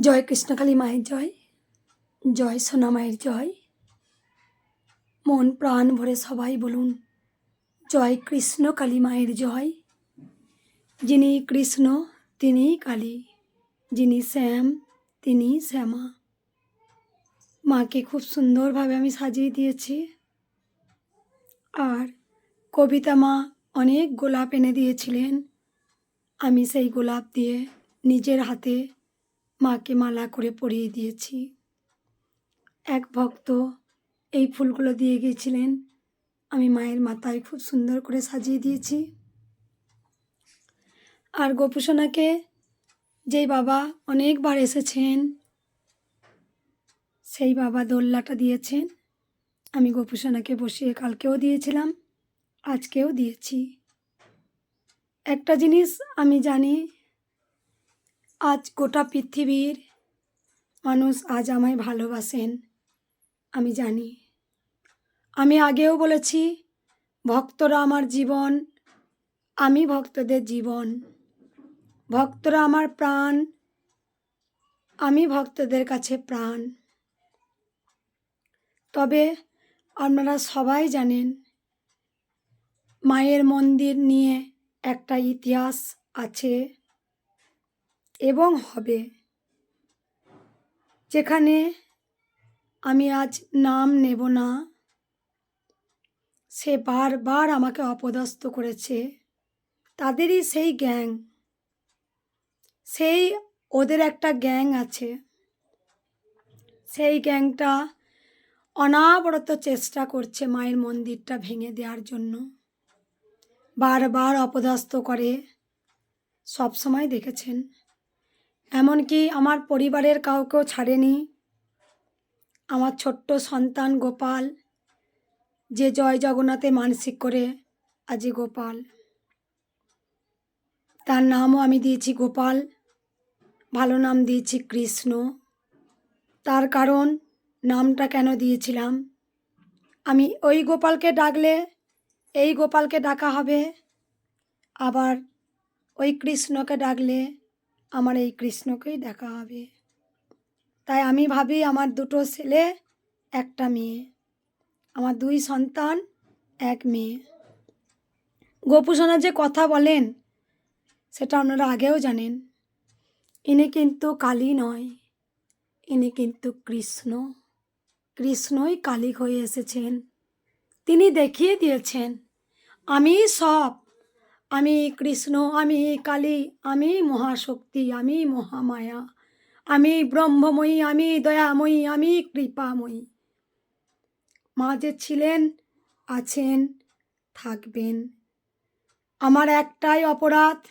জয় কৃষ্ণকালী মায়ের জয় জয় সোনা মায়ের জয়। মন প্রাণ ভরে সবাই বলুন, জয় কৃষ্ণ কালী মায়ের জয়। যিনি কৃষ্ণ তিনিই কালী, যিনি শ্যাম, তিনি শ্যামা। মাকে খুব সুন্দরভাবে আমি সাজিয়ে দিয়েছি। আর কবিতা মা অনেক গোলাপ এনে দিয়েছিলেন। আমি সেই গোলাপ দিয়ে নিজের হাতে মাকে মালা করে পরিয়ে দিয়েছি। এক ভক্ত এই ফুলগুলো দিয়ে গিয়েছিলেন। আমি মায়ের মাথায় খুব সুন্দর করে সাজিয়ে দিয়েছি। আর গোপুসোনাকে যেই বাবা অনেকবার এসেছেন, সেই বাবা দোল্লাটা দিয়েছেন। আমি গোপুসোনাকে বসিয়ে কালকেও দিয়েছিলাম, আজকেও দিয়েছি। একটা জিনিস আমি জানি আজ গোটা পৃথিবীর মানুষ আজ আমায় ভালোবাসেন, আমি জানি। আমি আগেও বলেছি, ভক্তরা আমার জীবন, আমি ভক্তদের জীবন। ভক্তরা আমার প্রাণ, আমি ভক্তদের কাছে প্রাণ। তবে আপনারা সবাই জানেন, মায়ের মন্দির নিয়ে একটা ইতিহাস আছে। এবং হবে। যেখানে আমি আজ নাম নেব না, সে বারবার আমাকে অপদস্থ করেছে। তাদেরই সেই গ্যাং। সেই ওদের একটা গ্যাং আছে। সেই গ্যাংটা অনাবরত চেষ্টা করছে মায়ের মন্দিরটা ভেঙে দেওয়ার জন্য। বারবার অপদস্থ করে। সব সময় দেখেছেন? এমনকি আমার পরিবারের কাউকেও ছাড়েনি। আমার ছোট্ট সন্তান গোপাল, যে জয় জগন্নাথে মানসিক করে আজি গোপাল। তার নামও আমি দিয়েছি গোপাল, ভালো নাম দিয়েছি কৃষ্ণ। তার কারণ নামটা কেন দিয়েছিলাম? আমি ওই গোপালকে ডাকলে এই গোপালকে ডাকা হবে, আবার ওই কৃষ্ণকে ডাকলে আমার এই কৃষ্ণকেই দেখা হবে। তাই আমি ভাবি আমার দুটো ছেলে, একটা মেয়ে। আমার দুই সন্তান, এক মেয়ে। গোপুসোনা যে কথা বলেন, সেটা আপনারা আগেও জানেন। ইনি কিন্তু কালী নয়, ইনি কিন্তু কৃষ্ণ। কৃষ্ণই কালী হয়ে এসেছেন। তিনি দেখিয়ে দিয়েছেন, আমি সব আমি কৃষ্ণ, আমি কালী, আমি মহাশক্তি, আমি মহামায়া, আমি ব্রহ্মময়ী, আমি দয়াময়ী, আমি কৃপাময়ী। মা যে ছিলেন, আছেন, থাকবেন। আমার একটাই অপরাধ,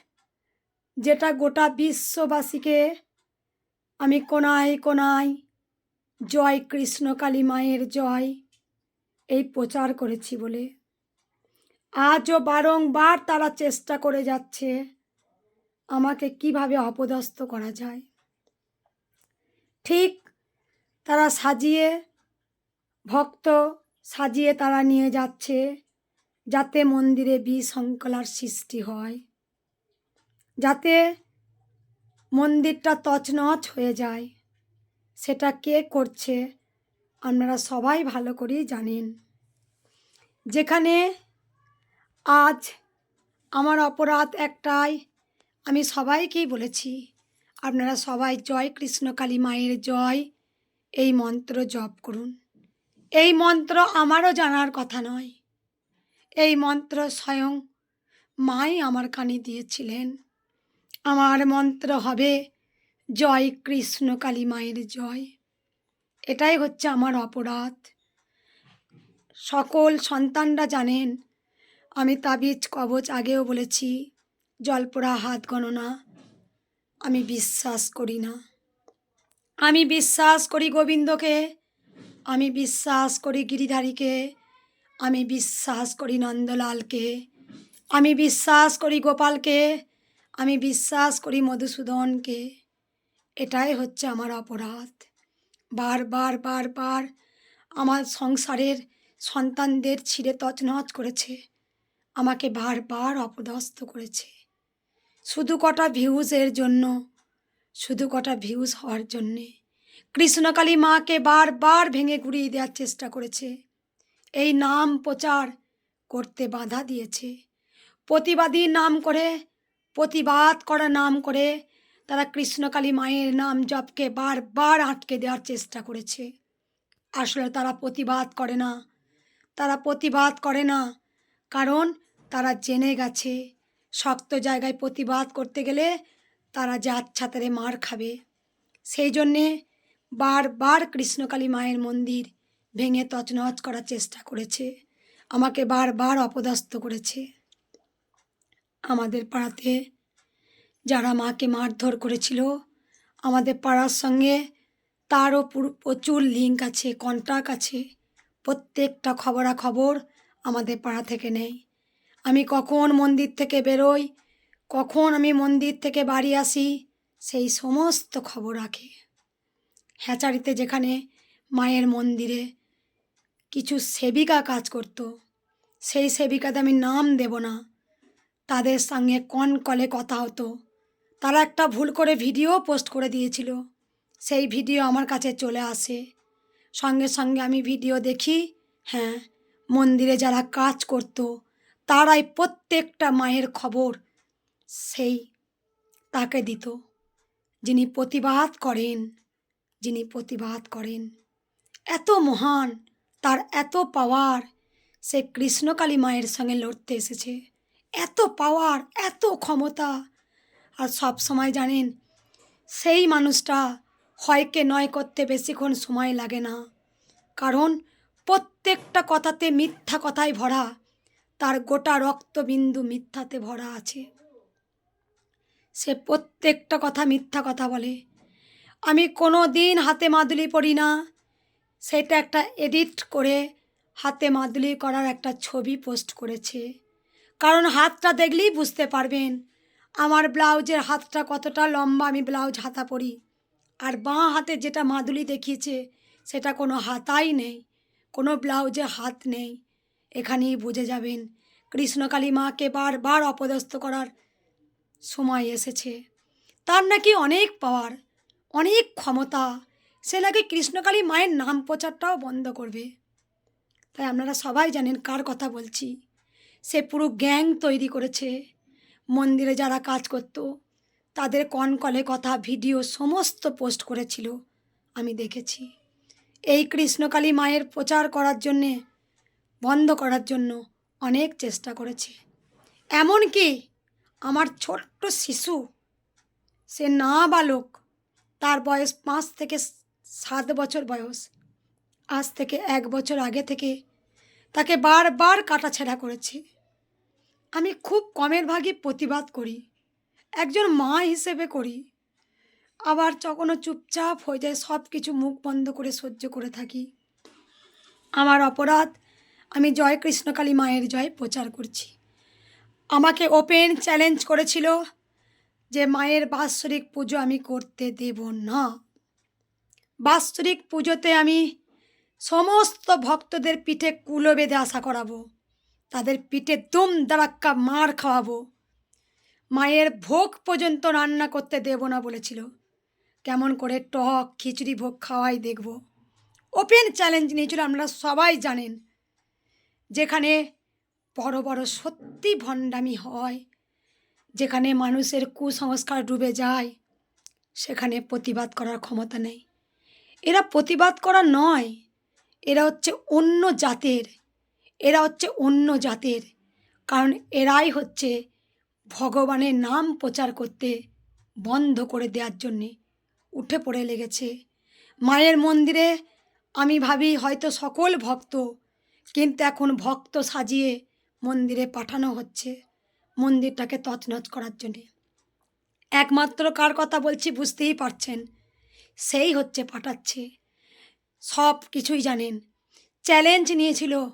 যেটা গোটা বিশ্ববাসীকে, আমি কোনায় কোনায় জয় কৃষ্ণ কালী মায়ের জয়, এই প্রচার করেছি বলে আজও বারংবার তারা চেষ্টা করে যাচ্ছে আমাকে কীভাবে অপদস্থ করা যায়। ঠিক তারা সাজিয়ে, ভক্ত সাজিয়ে তারা নিয়ে যাচ্ছে যাতে মন্দিরে বিশৃঙ্খলার সৃষ্টি হয়, যাতে মন্দিরটা তছনছ হয়ে যায়। সেটা কে করছে আপনারা সবাই ভালো করেই জানেন। যেখানে আজ আমার অপরাধ একটাই। আমি সবাইকেই বলেছি, আপনারা সবাই জয় কৃষ্ণ কালী মায়ের জয়। এই মন্ত্র জপ করুন। এই মন্ত্র আমারও জানার কথা নয়। এই মন্ত্র স্বয়ং মাই আমার কানে দিয়েছিলেন। আমার মন্ত্র হবে, জয় কৃষ্ণ কালী মায়ের জয়। এটাই হচ্ছে আমার অপরাধ। সকল সন্তানরা জানেন আমি তাবিজ কবচ আগেও বলেছি, জলপোড়া হাত গণনা। আমি বিশ্বাস করি না। আমি বিশ্বাস করি গোবিন্দকে। আমি বিশ্বাস করি গিরিধারীকে। আমি বিশ্বাস করি নন্দলালকে। আমি বিশ্বাস করি গোপালকে। আমি বিশ্বাস করি মধুসূদনকে। এটাই হচ্ছে আমার অপরাধ। বারবার বারবার আমার সংসারের সন্তানদের ছিঁড়ে তছনছ করেছে। আমাকে বারবার অপদস্থ করেছে। শুধু কটা ভিউজের জন্য, শুধু কটা ভিউজ হওয়ার জন্যে। কৃষ্ণকালী মাকে বারবার ভেঙে গুড়িয়ে দেওয়ার চেষ্টা করেছে। এই নাম প্রচার করতে বাধা দিয়েছে। প্রতিবাদী নাম করে, প্রতিবাদ করা নাম করে তারা কৃষ্ণকালী মায়ের নাম জপকে বারবার আটকে দেওয়ার চেষ্টা করেছে। আসলে তারা প্রতিবাদ করে না। তারা প্রতিবাদ করে না। কারণ তারা জেনে গেছে। শক্ত জায়গায় প্রতিবাদ করতে গেলে তারা জাত ছাতারে মার খাবে। সেই জন্যে বারবার কৃষ্ণকালী মায়ের মন্দির ভেঙে তছনছ করার চেষ্টা করেছে। আমাকে বারবার অপদস্থ করেছে। আমাদের পাড়াতে যারা মাকে মারধর করেছিল, আমাদের পাড়ার সঙ্গে তারও পুরো, প্রচুর লিঙ্ক আছে কন্ট্যাক্ট আছে। প্রত্যেকটা খবরাখবর আমাদের পাড়া থেকে নেই আমি কখন মন্দির থেকে বেরোই, কখন আমি মন্দির থেকে বাড়ি আসি, সেই সমস্ত খবর রাখে হ্যাচারিতে যেখানে মায়ের মন্দিরে কিছু সেবিকা কাজ করতো, সেই সেবিকাতে আমি নাম দেব না। তাদের সঙ্গে কন কলে কথা হতো। তারা একটা ভুল করে ভিডিও পোস্ট করে দিয়েছিল। সেই ভিডিও আমার কাছে চলে আসে। সঙ্গে সঙ্গে আমি ভিডিও দেখি হ্যাঁ মন্দিরে যারা কাজ করতো তারাই প্রত্যেকটা মায়ের খবর। সেই তাকে দিত, যিনি প্রতিবাদ করেন, যিনি প্রতিবাদ করেন। এত মহান, তার এত পাওয়ার, সে কৃষ্ণকালী মায়ের সঙ্গে লড়তে এসেছে। এত পাওয়ার, এত ক্ষমতা। আর সব সময় জানেন, সেই মানুষটা হয়কে নয় করতে বেশিক্ষণ সময় লাগে না। কারণ প্রত্যেকটা কথাতে মিথ্যা কথায় ভরা। তার গোটা রক্তবিন্দু মিথ্যাতে ভরা আছে। সে প্রত্যেকটা কথা মিথ্যা কথা বলে। আমি কোনো দিন হাতে মাদুলি পড়ি না। সেটা একটা এডিট করে হাতে মাদুলি করার একটা ছবি পোস্ট করেছে। কারণ হাতটা দেখলেই বুঝতে পারবেন, আমার ব্লাউজের হাতটা কতটা লম্বা আমি ব্লাউজ হাতা পরি। আর বাঁ হাতে যেটা মাদুলি দেখিয়েছে, সেটা কোনো হাতাই নেই, কোনো ব্লাউজে হাত নেই। এখানেই বুঝে যাবেন কৃষ্ণকালী মাকে বারবার অপদস্থ করার সময় এসেছে। তার নাকি অনেক পাওয়ার, অনেক ক্ষমতা, সে নাকি কৃষ্ণকালী মায়ের নাম প্রচারটাও বন্ধ করবে। তাই আপনারা সবাই জানেন কার কথা বলছি। সে পুরো গ্যাং তৈরি করেছে। মন্দিরে যারা কাজ করত, তাদের কনকলে কথা, ভিডিও, সমস্ত পোস্ট করেছিল। আমি দেখেছি। এই কৃষ্ণকালী মায়ের প্রচার করার জন্যে বন্ধ করার জন্য অনেক চেষ্টা করেছে। এমনকি আমার ছোট্ট শিশু, সে না বালক, তার বয়স পাঁচ থেকে সাত বছর বয়স। আজ থেকে এক বছর আগে থেকে তাকে বারবার কাটাছেড়া করেছে। আমি খুব কমের ভাগে প্রতিবাদ করি, একজন মা হিসেবে করি। আবার যখনও চুপচাপ হয়ে যায় সব কিছু মুখ বন্ধ করে সহ্য করে থাকি। আমার অপরাধ আমি জয় কৃষ্ণকালী মায়ের জয় প্রচার করছি। আমাকে ওপেন চ্যালেঞ্জ করেছিল যে মায়ের বাৎসরিক পুজো আমি করতে দেব না। বাৎসরিক পুজোতে আমি সমস্ত ভক্তদের পিঠে কুলো বেঁধে আশা করাবো, তাদের পিঠে দুম দাঁড়াক্কা মার খাওয়াবো। মায়ের ভোগ পর্যন্ত রান্না করতে দেব না বলেছিল, কেমন করে টক খিচুড়ি ভোগ খাওয়াই দেখব। ওপেন চ্যালেঞ্জ নিয়েছিল আপনারা সবাই জানেন যেখানে বড় বড় সত্যি ভণ্ডামি হয়, যেখানে মানুষের কুসংস্কার ডুবে যায়, সেখানে প্রতিবাদ করার ক্ষমতা নেই। এরা প্রতিবাদ করা নয়, এরা হচ্ছে অন্য জাতের, এরা হচ্ছে অন্য জাতের, কারণ এরাই হচ্ছে ভগবানের নাম প্রচার করতে বন্ধ করে দেওয়ার জন্যে উঠে পড়ে লেগেছে। মায়ের মন্দিরে আমি ভাবি হয়তো সকল ভক্ত কিন্তু এখন ভক্ত সাজিয়ে মন্দিরে পাঠানো হচ্ছে মন্দিরটাকে তছনছ করার জন্যে। একমাত্র কার কথা বলছি বুঝতেই পারছেন, সেই হচ্ছে পাঠাচ্ছে। সব কিছুই জানেন। চ্যালেঞ্জ নিয়েছিল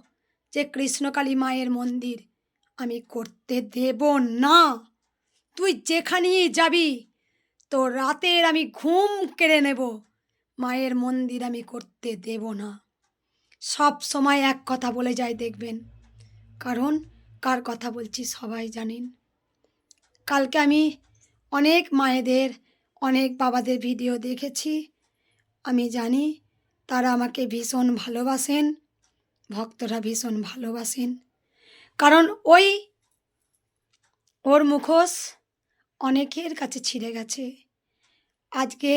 যে কৃষ্ণকালী মায়ের মন্দির আমি করতে দেব না। তুই যেখানেই যাবি তো রাতের আমি ঘুম কেড়ে নেব। মায়ের মন্দির আমি করতে দেব না। সব সময় এক কথা বলে যায় দেখবেন। কারণ কার কথা বলছি সবাই জানেন। কালকে আমি অনেক মায়েদের, অনেক বাবাদের ভিডিও দেখেছি। আমি জানি তারা আমাকে ভীষণ ভালোবাসেন, ভক্তরা ভীষণ ভালোবাসেন। কারণ ওই ওর মুখোশ অনেকের কাছে ছিঁড়ে গেছে। আজকে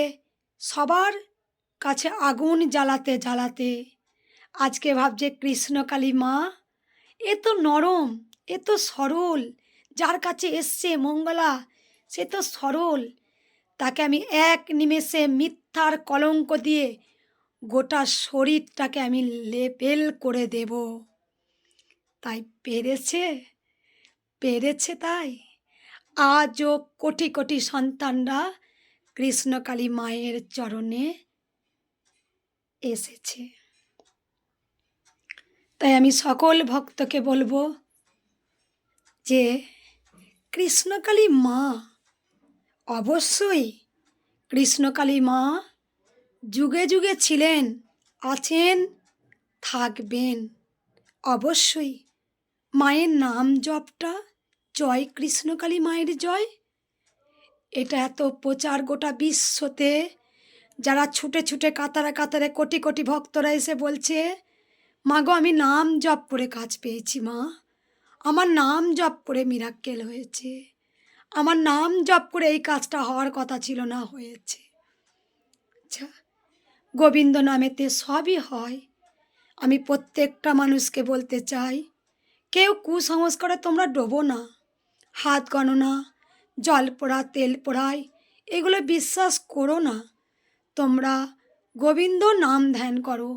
সবার কাছে আগুন জ্বালাতে জ্বালাতে আজকে ভাবছে কৃষ্ণকালী মা। এ তো নরম, এ তো সরল, যার কাছে এসছে মঙ্গলা, সে তো সরল। তাকে আমি এক নিমেষে মিথ্যার কলঙ্ক দিয়ে গোটা শরীরটাকে আমি লেবেল করে দেব। তাই পেরেছে পেরেছে তাই। আজও কোটি কোটি সন্তানরা কৃষ্ণকালী মায়ের চরণে এসেছে। তাই আমি সকল ভক্তকে বলব যে কৃষ্ণকালী মা, অবশ্যই কৃষ্ণকালী মা যুগে যুগে ছিলেন, আছেন, থাকবেন। অবশ্যই মায়ের নাম জপটা, জয় কৃষ্ণকালী মায়ের জয়। এটা এত প্রচার গোটা বিশ্বতে যারা ছুটে ছুটে কাতারে কাতারে কোটি কোটি ভক্তরা এসে বলছে মা গো, আমি নাম জপ করে কাজ পেয়েছি, মা। আমার নাম জপ করে মিরাক্কেল হয়েছে। আমার নাম জপ করে এই কাজটা হওয়ার কথা ছিল না, হয়েছে। আচ্ছা গোবিন্দ নামেতে সবই হয়। আমি প্রত্যেকটা মানুষকে বলতে চাই, কেউ কুসংস্কারে তোমরা ডোবো না। হাত গণনা, জল পোড়া, তেল পোড়াই, এগুলো বিশ্বাস করো না। তোমরা গোবিন্দ নাম ধ্যান করো।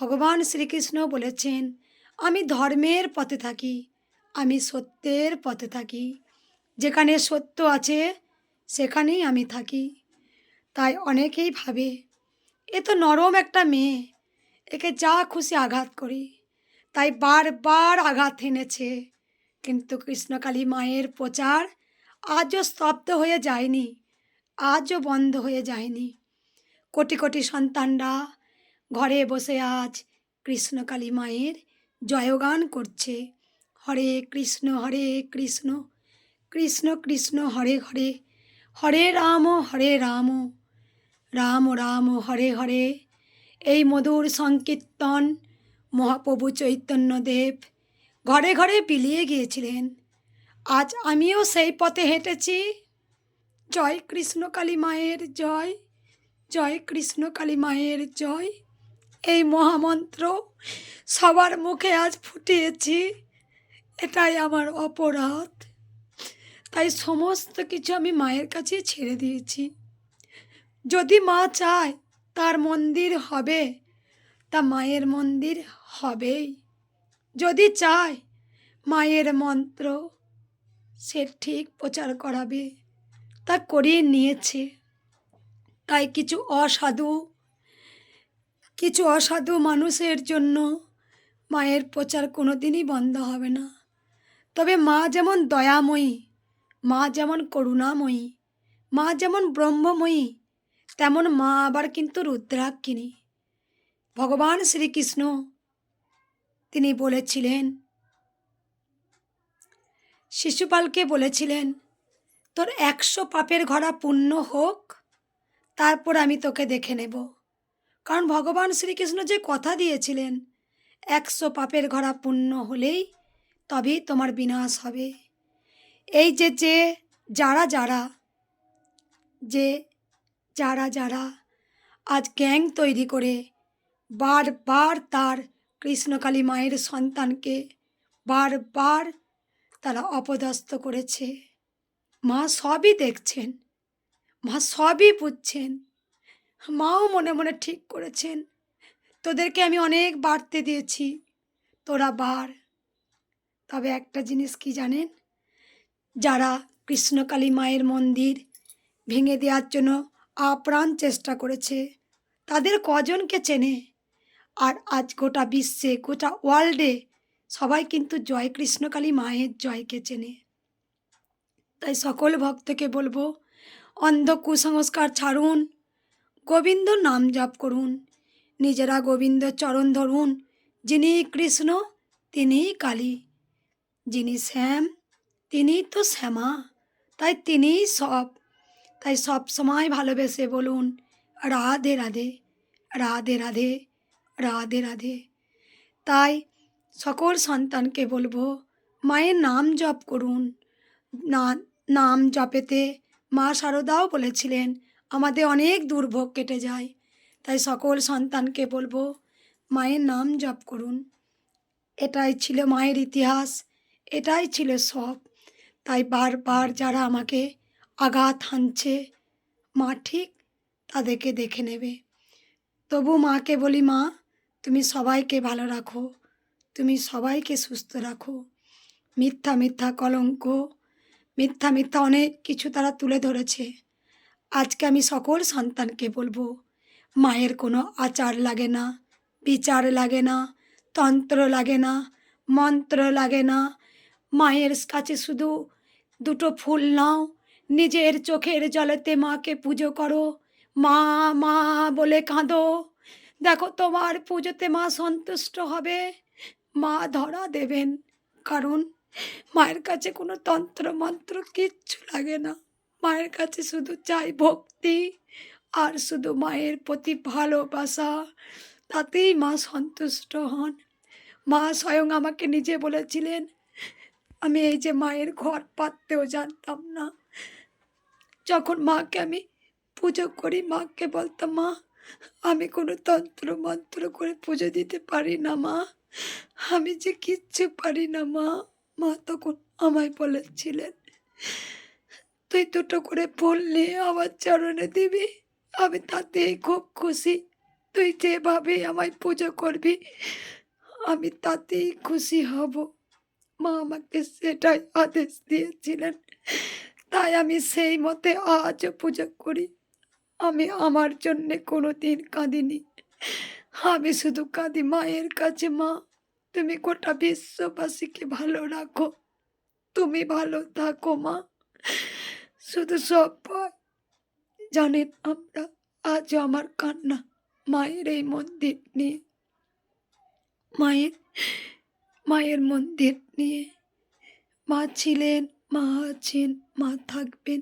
ভগবান শ্রীকৃষ্ণ বলেছেন, আমি ধর্মের পথে থাকি, আমি সত্যের পথে থাকি। যেখানে সত্য আছে, সেখানেই আমি থাকি। তাই অনেকেই ভাবে, এ তো নরম একটা মেয়ে, একে যা খুশি আঘাত করি, তাই বারবার আঘাত এনেছে। কিন্তু কৃষ্ণকালী মায়ের প্রচার আজও স্তব্ধ হয়ে যায়নি, আজও বন্ধ হয়ে যায়নি। কোটি কোটি সন্তানরা ঘরে বসে আজ কৃষ্ণকালী মায়ের জয়গান করছে। হরে কৃষ্ণ হরে কৃষ্ণ কৃষ্ণ কৃষ্ণ, হরে হরে হরে রাম হরে রাম রাম রাম, হরে হরে। এই মধুর সংকীর্তন মহাপ্রভু চৈতন্যদেব ঘরে ঘরে বিলিয়ে গিয়েছিলেন। আজ আমিও সেই পথে হেঁটেছি। জয় কৃষ্ণ কালী মায়ের জয় জয় কৃষ্ণ কালী মায়ের জয়। এই মহামন্ত্র সবার মুখে আজ ফুটিয়েছি। এটাই আমার অপরাধ। তাই সমস্ত কিছু আমি মায়ের কাছে ছেড়ে দিয়েছি। যদি মা চায় তার মন্দির হবে, তা মায়ের মন্দির হবেই। যদি চায় মায়ের মন্ত্র, সে ঠিক প্রচার করাবে। তা করিয়ে নিয়েছে। তাই কিছু অসাধু কিছু অসাধু মানুষের জন্য মায়ের প্রচার কোনো দিনই বন্ধ হবে না। তবে মা যেমন দয়াময়ী, মা যেমন করুণাময়ী, মা যেমন ব্রহ্মময়ী, তেমন মা আবার কিন্তু রুদ্রাক্ষিণী। ভগবান শ্রীকৃষ্ণ, তিনি বলেছিলেন, শিশুপালকে বলেছিলেন, তোর একশো পাপের ঘোড়া পূর্ণ হোক, তারপর আমি তোকে দেখে নেব। কারণ ভগবান শ্রীকৃষ্ণ যে কথা দিয়েছিলেন, একশো পাপের ঘোড়া পূর্ণ হলেই তবেই তোমার বিনাশ হবে। এই যে যে, যারা যারা, যে, যারা যারা আজ গ্যাং তৈরি করে বারবার তার কৃষ্ণকালী মায়ের সন্তানকে বারবার তারা অপদস্থ করেছে। মা সবই দেখছেন, মা সবই বুঝছেন। মাও মনে মনে ঠিক করেছেন। তোদেরকে আমি অনেক বাড়তে দিয়েছি। তোরা বার তবে একটা জিনিস কি জানেন? যারা কৃষ্ণকালী মায়ের মন্দির ভেঙে দেওয়ার জন্য আপ্রাণ চেষ্টা করেছে, তাদের কজনকে চেনে? আর আজ গোটা বিশ্বে, গোটা ওয়ার্ল্ডে সবাই কিন্তু জয় কৃষ্ণকালী মায়ের জয়কে চেনে। তাই সকল ভক্তকে বলব, অন্ধ কুসংস্কার ছাড়ুন গোবিন্দ নাম জপ করুন। নিজেরা গোবিন্দ চরণ ধরুন, যিনি কৃষ্ণ তিনিই কালী। যিনি শ্যাম তিনিই তো শ্যামা, তাই তিনিই সব। তাই সব সময় ভালোবেসে বলুন, রাধে রাধে রাধে রাধে রাধে রাধে। তাই সকল সন্তানকে বলব, মায়ের নাম জপ করুন। না, নাম জপেতে মা শারদাও বলেছিলেন আমাদের অনেক দুর্ভোগ কেটে যায়। তাই সকল সন্তানকে বলব, মায়ের নাম জপ করুন। এটাই ছিল মায়ের ইতিহাস, এটাই ছিল সব। তাই বারবার যারা আমাকে আঘাত হানছে, মা ঠিক তাদেরকে দেখে নেবে। তবু মাকে বলি, মা, তুমি সবাইকে ভালো রাখো, তুমি সবাইকে সুস্থ রাখো। মিথ্যা মিথ্যা কলঙ্ক, মিথ্যা মিথ্যা অনেক কিছু তারা তুলে ধরেছে। আজকে আমি সকল সন্তানকে বলব, মায়ের কোনো আচার লাগে না, বিচার লাগে না, তন্ত্র লাগে না, মন্ত্র লাগে না। মায়ের কাছে শুধু দুটো ফুল নাও, নিজের চোখের জলেতে মাকে পুজো করো। মা মা বলে কাঁদো, দেখো তোমার পুজোতে মা সন্তুষ্ট হবে। মা ধরা দেবেন, কারণ মায়ের কাছে কোনো তন্ত্র, মন্ত্র কিচ্ছু লাগে না। মায়ের কাছে শুধু চাই ভক্তি আর শুধু মায়ের প্রতি ভালোবাসা। তাতেই মা সন্তুষ্ট হন। মা স্বয়ং আমাকে নিজে বলেছিলেন, আমি এই যে মায়ের ঘর পাততেও জানতাম না। যখন মাকে আমি পুজো করি, মাকে বলতাম, মা, আমি কোনো তন্ত্র মন্ত্র করে পুজো দিতে পারি না, মা। আমি যে কিচ্ছু পারি না, মা। মা তখন আমায় বলেছিলেন তুই দুটো করে নিয়ে আমার চরণে দিবি, আমি তাতেই খুব খুশি। তুই যেভাবে আমায় পুজো করবি, আমি তাতেই খুশি হব। মা আমাকে সেটাই আদেশ দিয়েছিলেন, তাই আমি সেই মতে আজও পুজো করি। আমি আমার জন্যে কোনো দিন কাঁদিনি। আমি শুধু কাঁদি মায়ের কাছে, মা। তুমি গোটা বিশ্ববাসীকে ভালো রাখো। তুমি ভালো থাকো, মা। শুধু সব পায় জানেন আমরা আজও আমার কান্না মায়ের এই মন্দির নিয়ে। মায়ের মায়ের মন্দির নিয়ে। মা ছিলেন, মা আছেন, মা থাকবেন।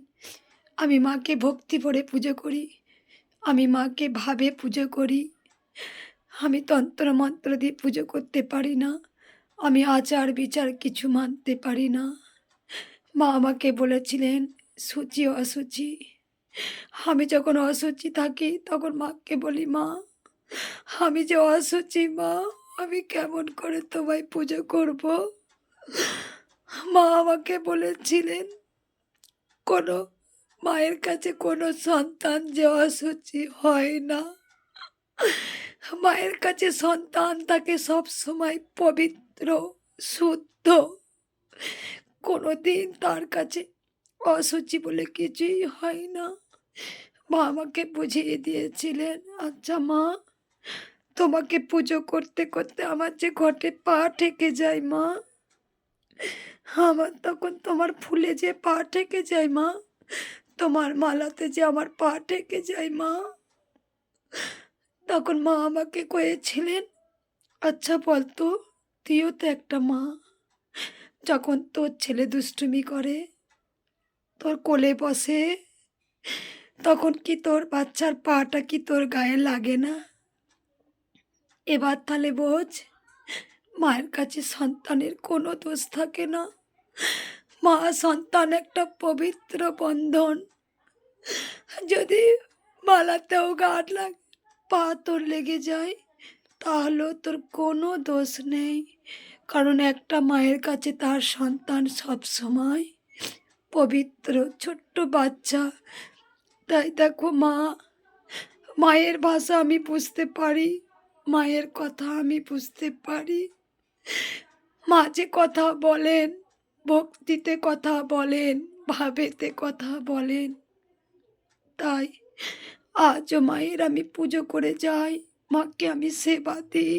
আমি মাকে ভক্তি ভরে পুজো করি। আমি মাকে ভাবে পুজো করি। আমি তন্ত্র মন্ত্র দিয়ে পুজো করতে পারি না। আমি আচার বিচার কিছু মানতে পারি না। মা আমাকে বলেছিলেন সূচি অসুচি। আমি যখন অসুচি থাকি, তখন মাকে বলি, মা, আমি যে অসুচি, মা, আমি কেমন করে তোমায় পুজো করব? মা আমাকে বলেছিলেন, কোনো মায়ের কাছে কোনো সন্তান যে অসুচি হয় না। মায়ের কাছে সন্তান তাকে সব সময় পবিত্র, শুদ্ধ। কোনো দিন তার কাছে অসুচি বলে কিছুই হয় না। মা আমাকে বুঝিয়ে দিয়েছিলেন আচ্ছা মা, তোমাকে পুজো করতে করতে আমার যে ঘটে পা ঠেকে যায় মা। আমার তখন তোমার ফুলে যে পা ঠেকে যায় মা, তোমার মালাতে যে আমার পা ঠেকে যায় মা। তখন মা আমাকে কয়েছিলেন আচ্ছা বলতো তুইও তো একটা মা। যখন তোর ছেলে দুষ্টুমি করে তোর কোলে বসে, তখন কি তোর বাচ্চার পাটা কি তোর গায়ে লাগে না? এবার তাহলে বোঝ, মায়ের কাছে সন্তানের কোনো দোষ থাকে না। মা, সন্তান একটা পবিত্র বন্ধন। যদি মালাতেও গাঢ় লাগে, পা তোর লেগে যায়, তাহলেও তোর কোনো দোষ নেই। কারণ একটা মায়ের কাছে তার সন্তান সব সময় পবিত্র ছোট্ট বাচ্চা। তাই দেখো মা, মায়ের ভাষা আমি বুঝতে পারি, মায়ের কথা আমি বুঝতে পারি। মা যে কথা বলেন, ভক্তিতে কথা বলেন, ভাবেতে কথা বলেন, তাই আজও মায়ের আমি পুজো করে যাই, মাকে আমি সেবা দিই,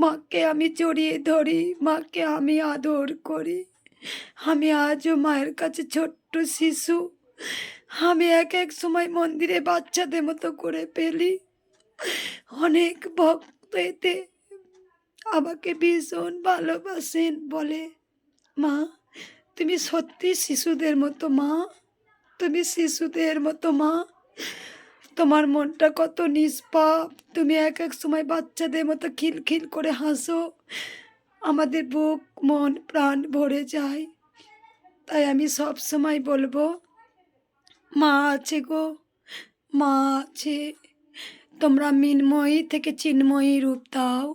মাকে আমি জড়িয়ে ধরি, মাকে আমি আদর করি। আমি আজও মায়ের কাছে ছোট্ট শিশু। আমি এক এক সময় মন্দিরে বাচ্চাদের মতো করে পেলি অনেক ভক্ত এতে আমাকে ভীষণ ভালোবাসেন বলে। মা, তুমি সত্যি শিশুদের মতো মা? তুমি শিশুদের মতো মা? তোমার মনটা কত নিষ্পাপ। তুমি এক এক সময় বাচ্চাদের মতো খিলখিল করে হাসো। আমাদের বুক, মন, প্রাণ ভরে যায়। তাই আমি সব সময় বলব, মা আছে গো, মা আছে। তোমরা মিনময়ী থেকে চিন্ময়ী রূপ দাও।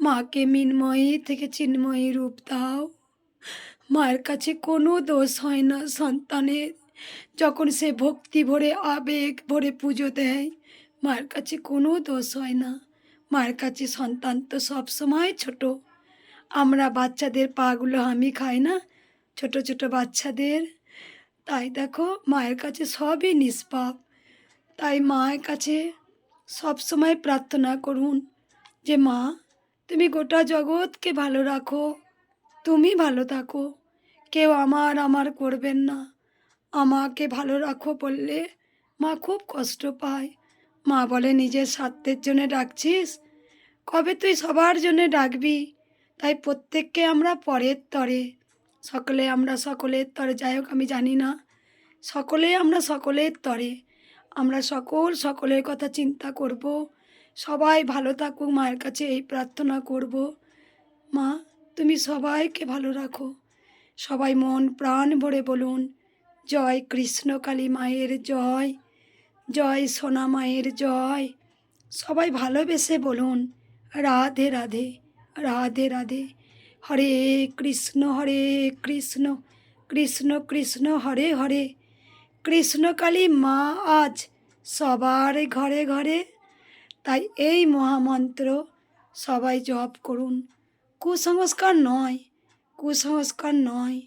মাকে মিনময়ী থেকে চিন্ময়ী রূপ দাও। মায়ের কাছে কোনো দোষ হয় না সন্তানের। যখন সে ভক্তি ভরে, আবেগ ভরে পুজো দেয়, মায়ের কাছে কোনো দোষ হয় না। মায়ের কাছে সন্তান তো সবসময় ছোট। আমরা বাচ্চাদের পাগুলো আমি খাই না, ছোট ছোট বাচ্চাদের। তাই দেখো, মায়ের কাছে সবই নিষ্পাপ। তাই মায়ের কাছে সব সময় প্রার্থনা করুন যে, মা, তুমি গোটা জগৎকে ভালো রাখো, তুমি ভালো থাকো। কেউ আমার আমার করবেন না। আমাকে ভালো রাখো বললে মা খুব কষ্ট পায়। মা বলে, নিজের স্বার্থের জন্য ডাকছিস? কবে তুই সবার জন্য ডাকবি? তাই প্রত্যেককে আমরা পরের তরে। সকলে আমরা সকলের তরে, যাই হোক আমি জানি না। সকলে আমরা সকলের তরে। আমরা সকল সকলের কথা চিন্তা করব। সবাই ভালো থাকুক, মায়ের কাছে এই প্রার্থনা করব। মা, তুমি সবাইকে ভালো রাখো। সবাই মন প্রাণ ভরে বলুন, জয় কৃষ্ণকালী মায়ের জয়। জয় সোনা মায়ের জয়। সবাই ভালোবেসে বলুন, রাধে রাধে। রাধে রাধে। হরে কৃষ্ণ হরে কৃষ্ণ কৃষ্ণ কৃষ্ণ, হরে হরে। কৃষ্ণকালী মা আজ সবার ঘরে ঘরে। তাই এই মহামন্ত্র সবাই জপ করুন। কুসংস্কার নয় কুসংস্কার নয়।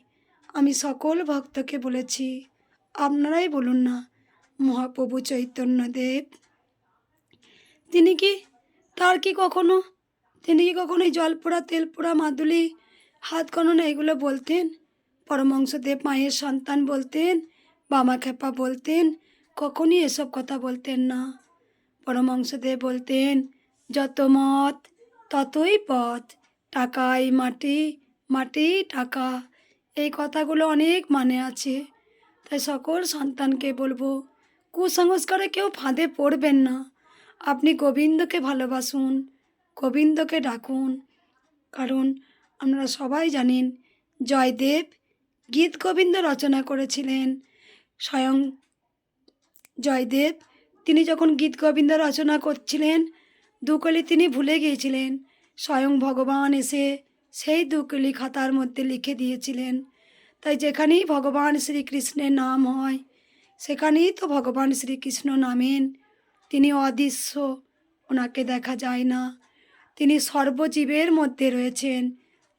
আমি সকল ভক্তকে বলেছি, আপনারাই বলুন না, মহাপ্রভু চৈতন্যদেব। তিনি কি, তার কি কখনো তিনি কি কখনো এই জল পোড়া, তেল পোড়া, মাদুলি, হাত গণনা এগুলো বলতেন? পরমংসদেব মায়ের সন্তান বলতেন, বামা খেপা বলতেন, কখনই এসব কথা বলতেন না। পরমংসদেব বলতেন, যত মত, ততই পথ, টাকাই মাটি মাটি টাকা। এই কথাগুলো অনেক মানে আছে। তাই সকল সন্তানকে বলব, কুসংস্কারে কেউ ফাঁদে পড়বেন না। আপনি গোবিন্দকে ভালোবাসুন গোবিন্দকে ডাকুন। কারণ আমরা সবাই জানেন, জয়দেব গীত গোবিন্দ রচনা করেছিলেন। স্বয়ং জয়দেব, তিনি যখন গীত গোবিন্দ রচনা করছিলেন, দুকলি তিনি ভুলে গিয়েছিলেন। স্বয়ং ভগবান এসে সেই দুকলি খাতার মধ্যে লিখে দিয়েছিলেন। তাই যেখানেই ভগবান শ্রীকৃষ্ণের নাম হয়, সেখানেই তো ভগবান শ্রীকৃষ্ণ নামেন। তিনি অদৃশ্য, ওনাকে দেখা যায় না। তিনি সর্বজীবের মধ্যে রয়েছেন।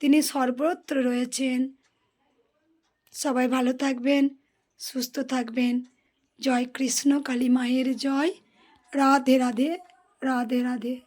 তিনি সর্বত্র রয়েছেন। সবাই ভালো থাকবেন, সুস্থ থাকবেন। জয় কৃষ্ণ, কালী মায়ের জয়। রাধে রাধে রাধে রাধে।